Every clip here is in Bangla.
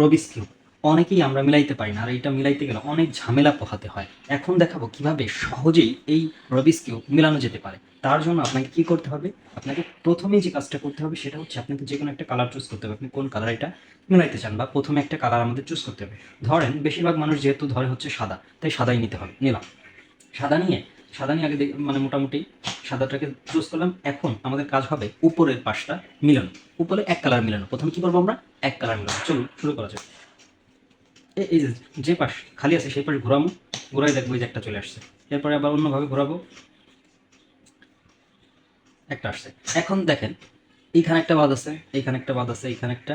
রবিস অনেকেই আমরা মিলাইতে পারি না, আর এটা মিলাইতে গেলে অনেক ঝামেলা পোহাতে হয়। এখন দেখাবো কীভাবে সহজেই এই রবিস মিলানো যেতে পারে। তার জন্য আপনাকে কি করতে হবে? আপনাকে প্রথমেই যে কাজটা করতে হবে সেটা হচ্ছে আপনাকে যে কোনো একটা কালার চুজ করতে হবে। আপনি কোন কালার এটা মিলাইতে চান বা প্রথমে একটা কালার আমাদের চুজ করতে হবে। ধরেন, বেশিরভাগ মানুষ যেহেতু ধরে হচ্ছে সাদা, তাই সাদাই নিতে হবে। নিলাম। সাদা নিয়ে সাদা নিয়ে আগে মানে মোটামুটি সাদাটাকে চুজ করলাম। এখন আমাদের কাজ হবে উপরের পাশটা মিলানো। উপরে এক কালার মিলানো। প্রথমে কি করব আমরা? এক কালার মিলানো। চলুন, শুরু করা যাক। এই যে পাশ খালি আছে সেই পাশ ঘোরাবো। ঘোরাই দেখব এই যে একটা চলে আসছে। এরপরে আবার অন্যভাবে ঘোরাবো। একটা আসছে। এখন দেখেন, এইখানে একটা বাদ আছে, এইখানে একটা বাদ আছে, এইখানে একটা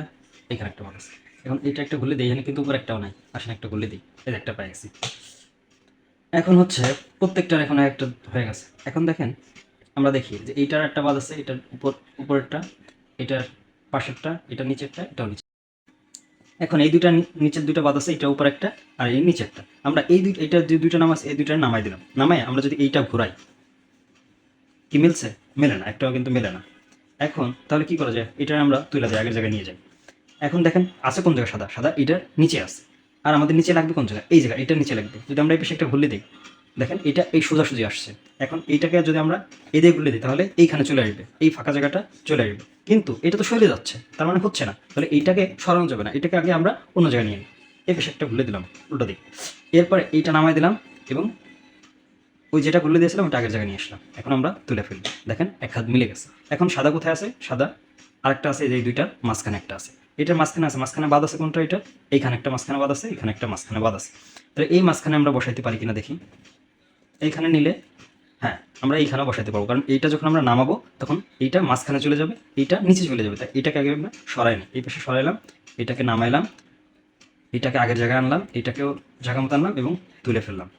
এইখানে একটা বাদ আছে। এখন এটা একটা ঘুরলে দিই, এখানে কিন্তু উপর একটাও নাই। আসেন, একটা ঘুরলে দিই। এই একটা পাই গেছি। এখন হচ্ছে প্রত্যেকটার এখন একটা হয়ে গেছে। এখন দেখেন আমরা দেখি যে এইটার একটা বাদ আছে, এটার উপর, উপরেরটা, এটার পাশেরটা এটা নিচেরটা, এটাও নিচে। এখন এই দুইটা নিচের দুইটা বাদ আছে, এটা উপর একটা আর এই নিচেরটা। আমরা এই দুই এটা যে দুইটা নাম আছে, এই দুইটা নামাই দিলাম। নামাই আমরা যদি এইটা ঘুরাই, কি মিলছে? মেলে না, একটাও কিন্তু মেলে না। এখন তাহলে কি করা যায়? এটা আমরা তুলে যাই আগের জায়গায় নিয়ে যাই। এখন দেখেন, আছে কোন জায়গায় সাদা? সাদা এটার নিচে আছে। আর আমাদের নিচে লাগবে কোন জায়গায়? এই জায়গা এটার নিচে লাগবে। যদি আমরা এই পাশে একটা ঘুরলে দিই দেখেন, এটা এই সোজাসুজি আসছে। এখন এইটাকে যদি আমরা এদিকে ঘুরলে দিই, তাহলে এইখানে চলে আসবে, এই ফাঁকা জায়গাটা চলে আসবে। কিন্তু এটা তো সরে যাচ্ছে, তার মানে হচ্ছে না। তাহলে এইটাকে সরানো যাবে না, এটাকে আগে আমরা অন্য জায়গায় নিয়ে নিই। এই পাশে একটা ঘুরলে দিলাম, উল্টো দিক। এরপরে এইটা নামাই দিলাম এবং ওই যেটা ঘুরলে দিয়েছিলাম, ওটা আগের জায়গায় নিয়ে আসলাম। এখন আমরা তুলে ফেলব দেখেন, এক হাত মিলে গেছে। এখন সাদা কোথায় আছে? সাদা। আরেকটা আছে যে দুইটার মাঝখানে একটা আছে। এটার মাঝখানে আছে, মাঝখানে বাদ আছে কোনটা এটা? এইখানে একটা মাঝখানে বাদ আছে, এখানে একটা মাঝখানে বাদ আছে। তাহলে এই মাঝখানে আমরা বসাইতে পারি কিনা দেখি। এইখানে নিলে হ্যাঁ আমরা এইখানে বসাতে পারব। কারণ এইটা যখন আমরা নামাবো, তখন এইটা মাঝখানে চলে যাবে, এইটা নিচে চলে যাবে। তাই এটাকে আগে আমরা সরাই নিই। এই পাশে সরাইলাম, এটাকে নামাইলাম, এটাকে আগের জায়গায় আনলাম, এটাকেও জায়গা মতো আনলাম এবং তুলে ফেললাম।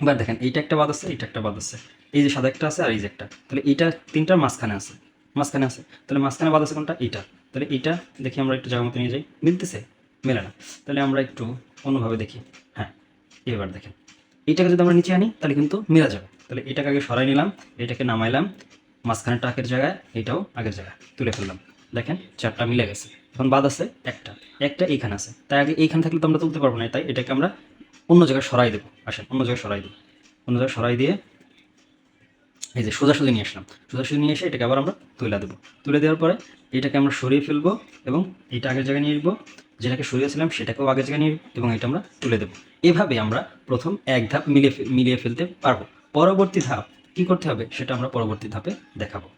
এবার দেখেন, এইটা একটা বাদ আছে, এইটা একটা বাদ আছে। এই যে সাদা একটা আছে আর এই যে একটা। তাহলে এইটা তিনটার মাঝখানে আছে মাঝখানে আছে। তাহলে মাঝখানে বাদ আছে কোনটা? এইটা। তাহলে এইটা দেখি আমরা একটু জায়গা মতো নিয়ে যাই। মিলতেছে? মেলে না। তাহলে আমরা একটু অন্যভাবে দেখি। হ্যাঁ এবার দেখেন। এইটাকে যদি আমরা নিচে আনি, তাহলে কিন্তু মিলা যাবে। তাহলে এটাকে আগে সরাই নিলাম, এটাকে নামাইলাম, মাঝখানে টাকের জায়গায়, এটাও আগের জায়গায় তুলে ফেললাম। দেখেন, চারটা মিলে গেছে। এখন বাদ আছে একটা একটা এইখানে আছে। তাই আগে এইখানে থাকলে তো আমরা তুলতে পারব না, তাই এটাকে আমরা অন্য জায়গায় সরাই দেবো। আসেন, অন্য জায়গায় সরাই দেবো অন্য জায়গায় সরাই দিয়ে এই যে সোজাসুজি নিয়ে আসলাম। সোজাসুজি নিয়ে এসে এটাকে আবার আমরা তুলে দেবো। তুলে দেওয়ার পরে এটাকে আমরা সরিয়ে ফেলব এবং এটা আগের জায়গায় নিয়ে আসব। যেটাকে সরিয়েছিলাম সেটাকেও আগে জায়গায় নিয়ে এবং এটা আমরা তুলে দেবো। এভাবে আমরা প্রথম এক ধাপ মিলিয়ে মিলিয়ে ফেলতে পারব। পরবর্তী ধাপ কি করতে হবে সেটা আমরা পরবর্তী ধাপে দেখাবো।